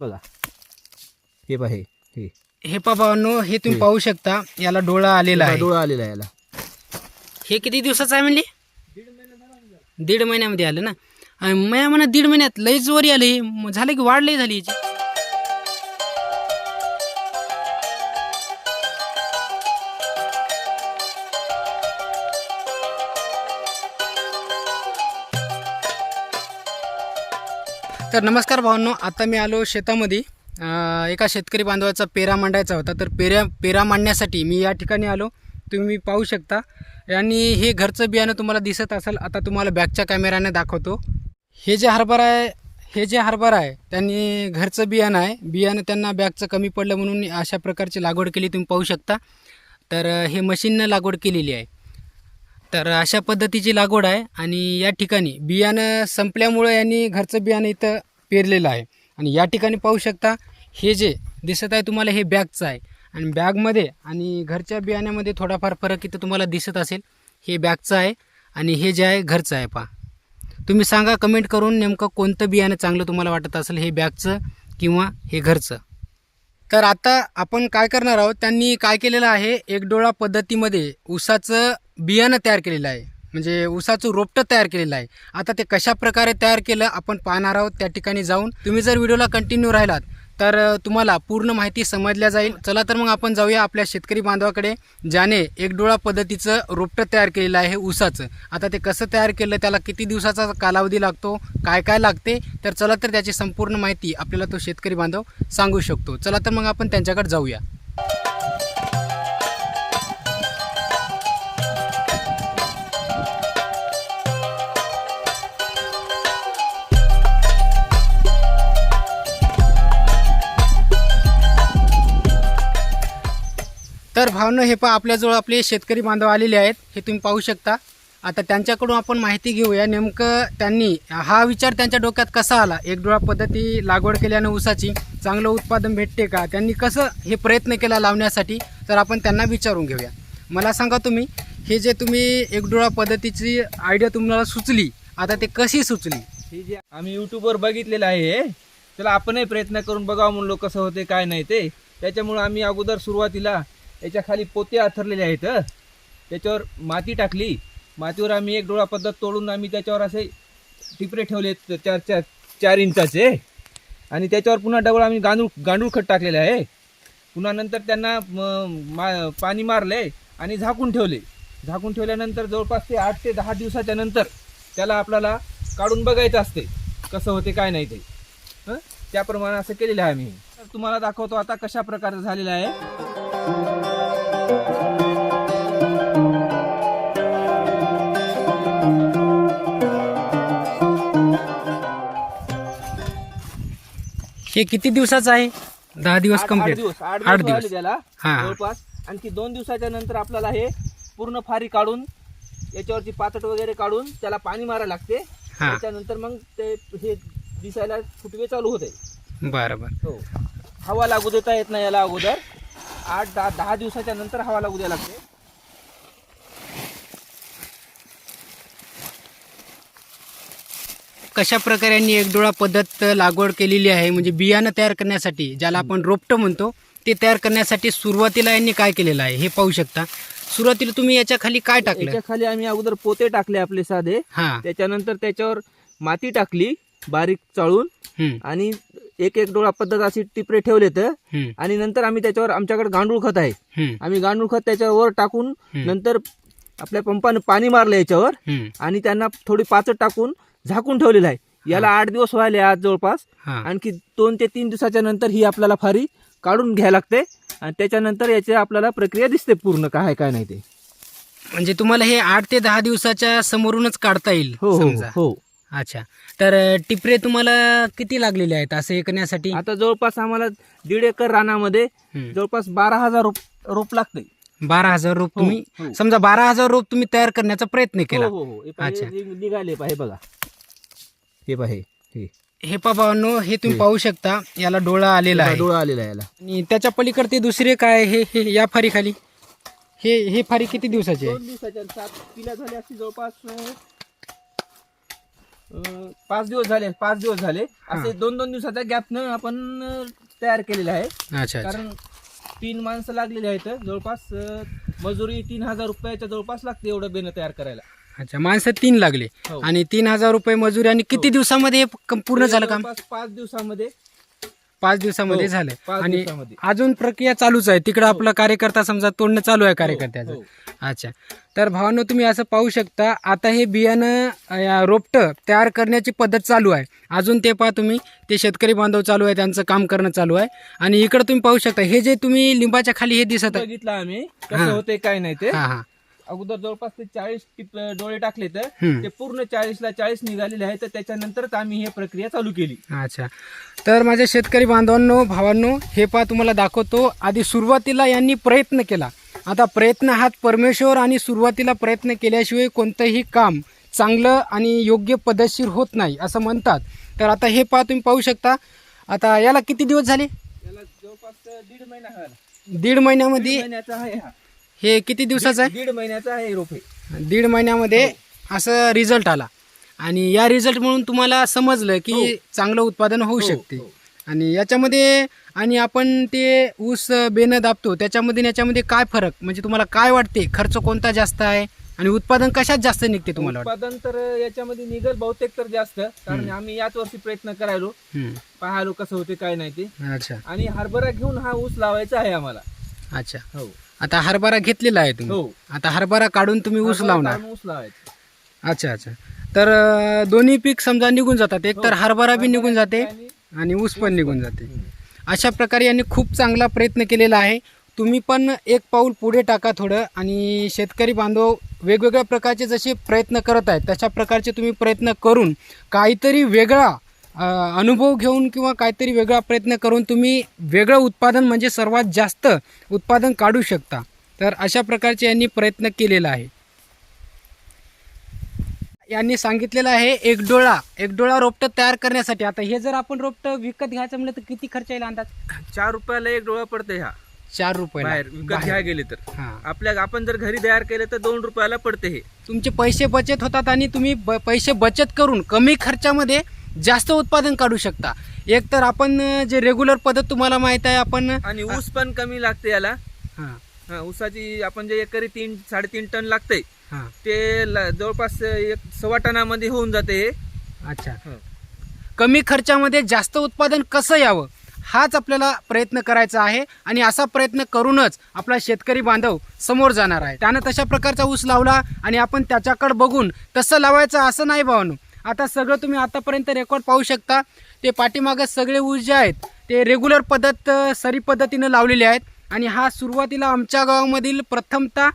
बघा. हे पहा हे हे. हे पापांनो हे तुम्ही. पाहू शकता याला डोळा आलेला आहे. डोळा आलेला आहे याला. हे किती दिवसाचं आहे म्हणले दीड महिन्यामध्ये आलं ना? आणि मी म्हणा दीड महिन्यात लईच वरी आले. झालं की वाढ लई झाली याची. तर नमस्कार भावांनो आता मी आलो शेतामध्ये. एका शेतकरी बांधवाचा पेरा मांडायचा होता. तर पेऱ्या पेरा मांडण्यासाठी मी या ठिकाणी आलो. तुम्ही पाहू शकता. आणि हे घरचं बियाणं तुम्हाला दिसत असेल आता तुम्हाला बॅकच्या कॅमेऱ्याने दाखवतो. हे जे हरभरा आहे हे जे हरभरा आहे त्यांनी घरचं बियाणं आहे. बियाणं त्यांना बॅगचं कमी पडलं म्हणून अशा प्रकारची लागवड केली तुम्ही पाहू शकता. तर हे मशीननं लागवड केलेली आहे. तर अशा पद्धतीची लागवड आहे आणि या ठिकाणी बियाणं संपल्यामुळं यांनी घरचं बियाणं इथं पेरलेलं आहे. आणि या ठिकाणी पाहू शकता हे जे दिसत आहे तुम्हाला हे बॅगचं आहे. आणि बॅगमध्ये आणि घरच्या बियाण्यामध्ये थोडाफार फरक इथं तुम्हाला दिसत असेल. हे बॅगचं आहे आणि हे जे आहे घरचं आहे पहा. तुम्ही सांगा कमेंट करून नेमकं कोणतं बियाणं चांगलं तुम्हाला वाटत असेल हे बॅगचं किंवा हे घरचं? तर आता आपण काय करणार आहोत? त्यांनी काय केलेलं आहे? एक डोळा पद्धतीमध्ये ऊसाचं बियाणं तयार केलेलं आहे. म्हणजे ऊसाचं रोपटं तयार केलेलं आहे. आता ते कशा प्रकारे तयार केलं आपण पाहणार आहोत. त्या ठिकाणी जाऊन तुम्ही जर व्हिडिओला कंटिन्यू राहिलात तर तुम्हाला पूर्ण माहिती समजल्या जाईल. चला तर मग आपण जाऊया आपल्या शेतकरी बांधवाकडे ज्याने एक डोळा पद्धतीचं रोपटं तयार केलेलं आहे ऊसाचं. आता ते कसं तयार केलं त्याला किती दिवसाचा कालावधी लागतो काय काय लागते? तर चला तर त्याची संपूर्ण माहिती आपल्याला तो शेतकरी बांधव सांगू शकतो. चला तर मग आपण त्यांच्याकडे जाऊया. तर भावनं हे पहा आपल्याजवळ आपले शेतकरी बांधव आलेले आहेत हे तुम्ही पाहू शकता. आता त्यांच्याकडून आपण माहिती घेऊया नेमकं त्यांनी हा विचार त्यांच्या डोक्यात कसा आला? एक डोळा पद्धती लागवड केल्यानं ऊसाची चांगलं उत्पादन भेटते का? त्यांनी कसं हे प्रयत्न केला लावण्यासाठी? तर आपण त्यांना विचारून घेऊया. मला सांगा तुम्ही हे जे तुम्ही एक डोळा पद्धतीची आयडिया तुम्हाला सुचली आता ते कशी सुचली? हे जे आम्ही युट्यूबवर बघितलेलं आहे हे. त्याला आपणही प्रयत्न करून बघावं म्हणलो कसं होते काय नाही ते. त्याच्यामुळं आम्ही अगोदर सुरुवातीला याच्या खाली पोते आथरलेले आहेत त्याच्यावर माती टाकली. मातीवर आम्ही एक डोळा पद्धत तोडून आम्ही त्याच्यावर असे टिपरे ठेवले चार चार चार इंचाचे. आणि त्याच्यावर पुन्हा डबल आम्ही गांडूळ गांडूळ खत टाकलेले आहे. पुन्हा नंतर त्यांना मा पाणी मारले आणि झाकून ठेवले. झाकून ठेवल्यानंतर जवळपास ते आठ ते दहा दिवसाच्या नंतर त्याला आपल्याला काढून बघायचं असते. कसं होते काय नाही ते. त्याप्रमाणे असं केलेलं आहे आम्ही. तुम्हाला दाखवतो आता कशा प्रकारे झालेलं आहे. हे किती दिवसाचं आहे? दहा दिवस आठ- आठ कंप्लीट दिवस. त्याला. हा. जवळपास. आणखी दोन दिवसाच्या नंतर आपल्याला हे पूर्ण फारी काढून याच्यावरची पातट वगैरे काढून त्याला पाणी मारायला लागते. हां. त्याच्यानंतर मग ते हे दिसायला फुटवे चालू होते. बरं बरं. हो. हवा लागू देता येत नाही याला अगोदर. आठ दहा दहा दिवसाच्या नंतर हवा लागू द्यायला लागते. कशा प्रकारे यांनी एक डोळा पद्धत लागवड केलेली आहे म्हणजे बियाणं तयार करण्यासाठी ज्याला आपण रोपटं म्हणतो ते तयार करण्यासाठी सुरुवातीला यांनी काय केलेलं आहे हे पाहू शकता. सुरुवातीला तुम्ही याच्या खाली काय टाकलं? याच्या खाली आम्ही अगोदर पोते टाकले आपले साधे. हा. त्याच्यानंतर त्याच्यावर माती टाकली बारीक चाळून. हम्म, आणि एक एक डोळा पद्धत अशी टिपरे ठेवले तर आणि नंतर आम्ही त्याच्यावर आमच्याकडे गांडूळ खत आहे. आम्ही गांडूळ खत त्याच्यावर टाकून. नंतर आपल्या पंपानं पाणी मारलं याच्यावर आणि त्यांना थोडी पाचट टाकून झाकून ठेवलेलं आहे. याला आठ दिवस व्हायले आज जवळपास. आणखी दोन ते तीन दिवसाच्या नंतर ही आपल्याला फारी काढून घ्यायला लागते. आणि त्याच्यानंतर याची आपल्याला प्रक्रिया दिसते पूर्ण काय काय नाही ते. म्हणजे तुम्हाला हे आठ ते दहा दिवसाच्या समोरूनच काढता येईल हो हो हो. अच्छा. तर टिपरे तुम्हाला किती लागलेले आहेत असं करण्यासाठी आता जवळपास आम्हाला दीड एकर रानामध्ये हम्म. जवळपास बारा हजार रोप रोप लागते बारा हजार रोप हो, तुम्ही हो. समजा बारा हजार रोप तुम्ही तयार करण्याचा प्रयत्न केला. हो हो हो. हे पाहे- अच्छा. निघाले पाहे बघा. हे पहा हे हे. हे हे तुम्ही. पाहू शकता. याला डोळा आलेला आहे. डोळा आलेला आहे याला. आणि त्याच्या पलीकडे ते दुसरे काय? हे हे या फारी खाली हे हे फारी किती दिवसाची आहे? दोन दिवसाच्या सात जवळपास अं, पाच दिवस झाले पाच दिवस झाले. असे दोन दोन दिवसाच्या गॅपनं आपण तयार केलेलं आहे. कारण तीन माणसं लागलेली आहेत. जवळपास मजुरी तीन हजार रुपयाच्या जवळपास लागते एवढं बेनं तयार करायला. अच्छा माणसं तीन लागले. हो. आणि तीन हजार रुपये मजुरी आणि किती दिवसामध्ये हे क- पूर्ण झालं काम? पाच दिवसामध्ये पाच दिवसामध्ये हो, झालं पाच आणि दिवसामध्ये. अजून प्रक्रिया चालूच आहे. तिकडे आपला कार्यकर्ता समजा तोडणं चालू आहे कार्यकर्त्याचं. हो. अच्छा. तर भावांनो तुम्ही असं पाहू शकता आता हे बियाणं अं, रोपटं तयार करण्याची पद्धत चालू आहे. अजून ते पहा तुम्ही ते शेतकरी बांधव चालू आहे त्यांचं काम करणं चालू आहे. आणि इकडे तुम्ही पाहू शकता हे जे तुम्ही लिंबाच्या खाली हे दिसत आहे. बघितलं आम्ही हा. होते काय नाही ते. हा हा. अगोदर जवळपास ते चाळीस डोळे टाकले तर. ते पूर्ण चाळीसला चाळीस निघालेले आहे तर त्याच्यानंतरच आम्ही ही प्रक्रिया चालू केली. अच्छा. तर माझ्या शेतकरी बांधवांनो भावांनो हे पहा तुम्हाला दाखवतो. आधी सुरुवातीला यांनी प्रयत्न केला. आता प्रयत्न हात परमेश्वर आणि सुरुवातीला प्रयत्न केल्याशिवाय कोणतंही काम चांगलं आणि योग्य पद्धतशीर होत नाही असं म्हणतात. तर आता हे पहा तुम्ही पाहू शकता. आता याला किती दिवस झाले? याला जवळपास दीड महिना दीड महिन्यामध्ये? हा हे किती दिवसाचं आहे? दीड महिन्याचा आहे रोपे दीड महिन्यामध्ये असं रिझल्ट आला. आणि या रिझल्ट म्हणून तुम्हाला समजलं की चांगलं उत्पादन होऊ हो, शकते. हो. आणि याच्यामध्ये आणि आपण ते ऊस बेनं दाबतो त्याच्यामध्ये याच्यामध्ये काय फरक? म्हणजे तुम्हाला काय वाटते? खर्च कोणता जास्त आहे? आणि उत्पादन कशात जास्त निघते तुम्हाला उत्पादन तर याच्यामध्ये निघल बहुतेक तर जास्त. कारण आम्ही याच वर्षी प्रयत्न करायलो. पाहायलो कसं होते काय नाही ते. अच्छा. आणि हरभरा घेऊन हा ऊस लावायचा आहे आम्हाला. अच्छा. हो. आता हरभरा घेतलेला आहे तुम्ही. हो. आता हरभरा काढून तुम्ही ऊस लावणार. ऊस लावायचा. अच्छा अच्छा. तर अं, दोन्ही पीक समजा निघून जातात. एक तर हो. हरभरा बी निघून जाते आणि- ऊस पण निघून जाते. अशा प्रकारे यांनी खूप चांगला प्रयत्न केलेला आहे. तुम्ही पण एक पाऊल पुढे टाका थोडं आणि शेतकरी बांधव वेगवेगळ्या प्रकारचे जसे प्रयत्न करत आहेत तशा प्रकारचे तुम्ही प्रयत्न करून काहीतरी वेगळा अनुभव घेऊन किंवा काहीतरी वेगळा प्रयत्न करून तुम्ही वेगळं उत्पादन म्हणजे सर्वात जास्त उत्पादन काढू शकता. तर अशा प्रकारचे यांनी प्रयत्न केलेला आहे. यांनी सांगितलेलं आहे एक डोळा एक डोळा रोपटं तयार करण्यासाठी. आता हे जर आपण रोपटं विकत घ्यायचं म्हणलं तर किती खर्च येईल अंदाज? चार रुपयाला एक डोळा पडते हा. चार रुपये विकत घ्या गेले तर. आपल्या आपण जर घरी तयार केले तर दोन रुपयाला पडते हे. तुमचे पैसे बचत होतात आणि तुम्ही पैसे बचत करून कमी खर्चामध्ये जास्त उत्पादन काढू शकता. एक तर आपण जे रेग्युलर पद्धत तुम्हाला माहीत आहे आपण आणि ऊस पण कमी लागते याला. हा. हा, ऊसाची आपण जे एकरी तीन साडेतीन टन लागते हा. ते ल- जवळपास एक सव्वा टनामध्ये होऊन जाते हे. अच्छा. हं. कमी खर्चामध्ये जास्त उत्पादन कसं यावं? हाच आपल्याला प्रयत्न करायचा आहे आणि असा प्रयत्न करूनच आपला शेतकरी बांधव समोर जाणार आहे. त्यानं तशा प्रकारचा ऊस लावला आणि आपण त्याच्याकडे बघून तसं लावायचं असं नाही भावानो. आता सगळं तुम्ही आतापर्यंत रेकॉर्ड पाहू शकता. ते पाठीमागं सगळे ऊस जे आहेत. ते रेग्युलर पद्धत सरी पद्धतीनं लावलेले आहेत. आणि हा सुरुवातीला आमच्या गावामधील प्रथमतः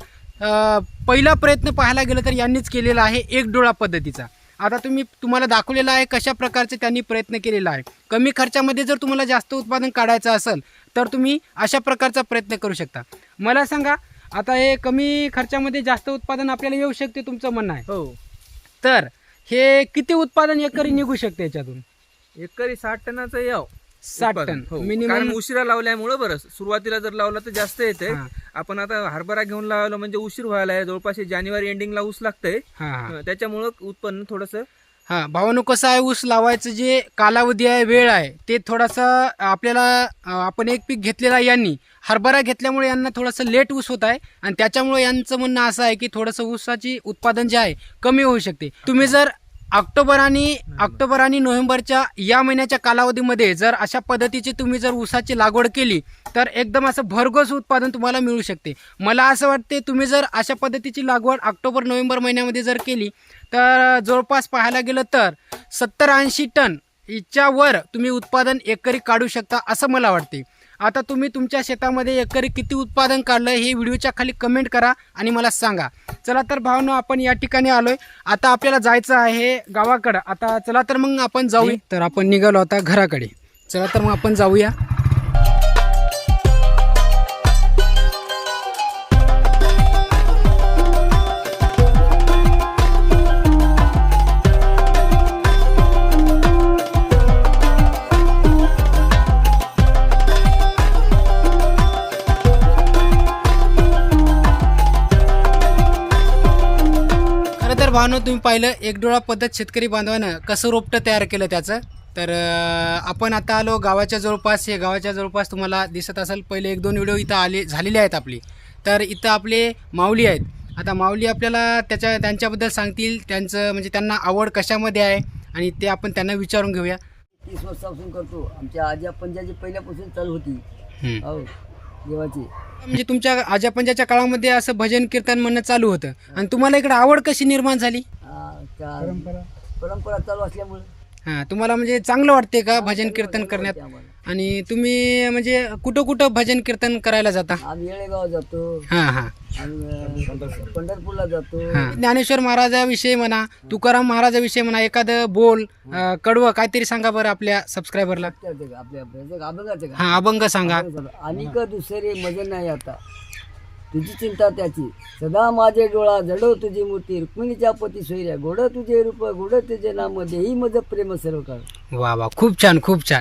पहिला प्रयत्न पाहायला गेलं तर यांनीच केलेला आहे एक डोळा पद्धतीचा. आता तुम्ही तुम्हाला दाखवलेलं आहे कशा प्रकारचे त्यांनी प्रयत्न केलेला आहे. कमी खर्चामध्ये जर तुम्हाला जास्त उत्पादन काढायचं असेल तर तुम्ही अशा प्रकारचा प्रयत्न करू शकता. मला सांगा आता हे कमी खर्चामध्ये जास्त उत्पादन आपल्याला येऊ शकते तुमचं म्हणणं आहे. हो. तर हे किती उत्पादन एकरी निघू शकते याच्यातून एकरी साठ टनाचं याव साठ. टन हो. मिनिमम कारण उशिरा लावल्यामुळं बरं सुरुवातीला जर लावला तर जास्त येते. आपण आता हरभरा घेऊन लावलं म्हणजे उशीर व्हायला आहे जवळपास जानेवारी एंडिंगला ऊस लागतंय त्याच्यामुळं उत्पन्न थोडस हा भावानो कसं आहे ऊस लावायचं जे कालावधी आहे वेळ आहे ते थोडासा आपल्याला आपण एक पीक घेतलेला आहे यांनी. हरभरा घेतल्यामुळे यांना थोडंसं लेट ऊस होत आहे आणि त्याच्यामुळे यांचं म्हणणं असं आहे की थोडंसं ऊसाची उत्पादन जे आहे कमी होऊ शकते. तुम्ही जर ऑक्टोबर आणि ऑक्टोबर आणि नोव्हेंबरच्या या महिन्याच्या कालावधीमध्ये जर अशा पद्धतीची तुम्ही जर ऊसाची लागवड केली तर एकदम असं भरघोस उत्पादन तुम्हाला मिळू शकते. मला असं वाटते तुम्ही जर अशा पद्धतीची लागवड ऑक्टोबर नोव्हेंबर महिन्यामध्ये जर केली तर जवळपास पाहायला गेलं तर सत्तर ऐंशी टन वर तुम्ही उत्पादन एकरी काढू शकता असं मला वाटते आता तुम्ही तुमच्या शेतामध्ये एकरी किती उत्पादन काढलं हे व्हिडिओच्या खाली कमेंट करा आणि मला सांगा. चला तर भावनो आपण या ठिकाणी आलोय. आता आपल्याला जायचं आहे गावाकडं. आता चला तर मग आपण जाऊया. तर आपण निघालो आता घराकडे. चला तर मग आपण जाऊया. भावनो तुम्ही पाहिलं एक डोळा पद्धत शेतकरी बांधवानं कसं रोपटं तयार केलं त्याचं. तर आपण आता आलो गावाच्या जवळपास. हे गावाच्या जवळपास तुम्हाला दिसत असेल पहिले एक दोन व्हिडिओ इथं आले झालेले आहेत आपली. तर इथं आपले माऊली आहेत. आता माऊली आपल्याला त्याच्या त्यांच्याबद्दल सांगतील. त्यांचं म्हणजे त्यांना आवड कशामध्ये आहे आणि ते आपण त्यांना विचारून घेऊया. तीस वर्षापासून करतो. आमच्या आजी पंजाची पहिल्यापासून चालू होती. हो. देवाची. म्हणजे तुमच्या आजापंजाच्या काळामध्ये असं भजन कीर्तन म्हणणं चालू होतं. आणि तुम्हाला इकडे आवड कशी निर्माण झाली? आ, त्या परंपरा. चालू असल्यामुळे. हां तुम्हाला म्हणजे चांगलं वाटते का भजन कीर्तन करण्यात. आणि तुम्ही म्हणजे कुठं कुठं भजन कीर्तन करायला जाता? आम्ही येळेगाव जातो. हां हां. आम्ही अ, पंढरपूरला जातो. हां. ज्ञानेश्वर महाराजाविषयी म्हणा तुकाराम महाराजाविषयी म्हणा एखादं बोल अं, कडवं काहीतरी सांगा बरं आपल्या सबस्क्रायबरला त्याचे का? आपल्या आपल्या अभंगाचे का? हां अभंग सांगा. आणि का दुसरे मजे नाही आता. तुझी चिंता त्याची. सदा माझे डोळा जडव तुझी मूर्ती रुक्मिणीच्या पती सोयऱ्या. गोड तुझे रूप गोड तुझे नाम देही मज प्रेम सर्व काळ वा वा. खूप छान खूप छान.